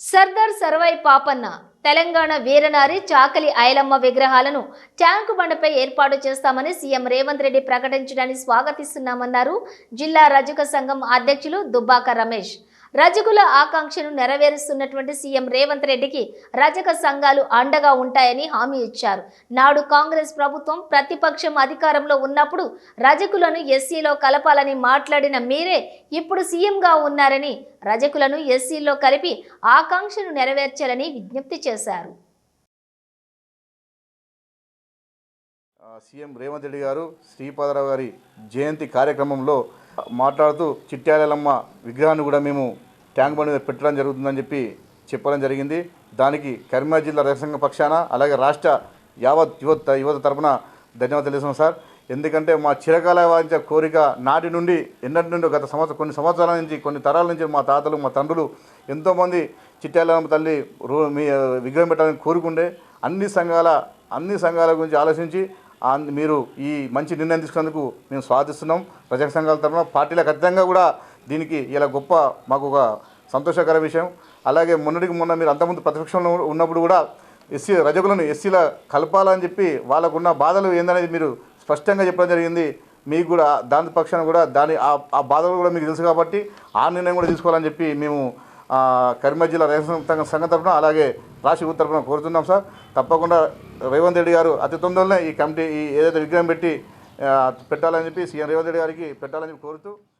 సర్దార్ సర్వై పాపన్న తెలంగాణ వీరనారి చాకలి ఐలమ్మ విగ్రహాలను ట్యాంకు బండపై ఏర్పాటు చేస్తామని సీఎం రేవంత్ రెడ్డి ప్రకటించడాన్ని స్వాగతిస్తున్నామన్నారు జిల్లా రజక సంఘం అధ్యక్షులు దుబ్బాక రమేష్. రజకుల ఆకాంక్షను నెరవేరుస్తున్నటువంటి సీఎం రేవంత్ రెడ్డికి రజక సంఘాలు అండగా ఉంటాయని హామీ ఇచ్చారు. నాడు కాంగ్రెస్ ప్రభుత్వం ప్రతిపక్షం అధికారంలో ఉన్నప్పుడు రజకులను ఎస్సీలో కలపాలని మాట్లాడిన మీరే ఇప్పుడు సీఎంగా ఉన్నారని రజకులను ఎస్సీలో కలిపి ఆకాంక్షను నెరవేర్చాలని విజ్ఞప్తి చేశారు. సీఎం రేవంత్ రెడ్డి గారు శ్రీపాదరావు గారి జయంతి కార్యక్రమంలో మాట్లాడుతూ చిట్యాలమ్మ విగ్రహాన్ని కూడా మేము ట్యాంక్ బండ్ మీద పెట్టడం జరుగుతుందని చెప్పి చెప్పడం జరిగింది. దానికి కరీంనగర్ జిల్లా రైతు పక్షాన అలాగే రాష్ట్ర యావత్ యువత యువత తరపున ధన్యవాదాలు తెలుస్తాం సార్. ఎందుకంటే మా చిరకాల వాంచ కోరిక నాటి నుండి ఎన్నటి నుండి గత సంవత్సరం కొన్ని సంవత్సరాల నుంచి కొన్ని తరాల నుంచి మా తాతలు మా తండ్రులు ఎంతోమంది చిట్టాలమ్మ తల్లి రో మీ విగ్రహం పెట్టాలని కోరుకుండే అన్ని సంఘాల అన్ని సంఘాల గురించి ఆలోచించి మీరు ఈ మంచి నిర్ణయం తీసుకున్నందుకు మేము స్వాగతిస్తున్నాం. ప్రజా సంఘాల తరఫున పార్టీల ఖచ్చితంగా కూడా దీనికి ఇలా గొప్ప మాకు ఒక సంతోషకర విషయం. అలాగే మొన్నటికి మొన్న మీరు అంతకుముందు ప్రతిపక్షంలో ఉన్నప్పుడు కూడా ఎస్సీ రజకులను ఎస్సీల కలపాలని చెప్పి వాళ్ళకున్న బాధలు ఏందనేది మీరు స్పష్టంగా చెప్పడం జరిగింది. మీకు కూడా దాని పక్షాన కూడా దాని ఆ- ఆ బాధలు కూడా మీకు తెలుసు కాబట్టి ఆ నిర్ణయం కూడా తీసుకోవాలని చెప్పి మేము కరీంనగర్ జిల్లా రైతు సంఘం తరఫున అలాగే రాష్ట్ర తరఫున కోరుతున్నాం సార్. తప్పకుండా రేవంత్ రెడ్డి గారు అతి తొందరలోనే ఈ కమిటీ ఈ ఏదైతే విగ్రహం పెట్టి పెట్టాలని చెప్పి సీఎం రేవంత్ రెడ్డి గారికి పెట్టాలని కోరుతూ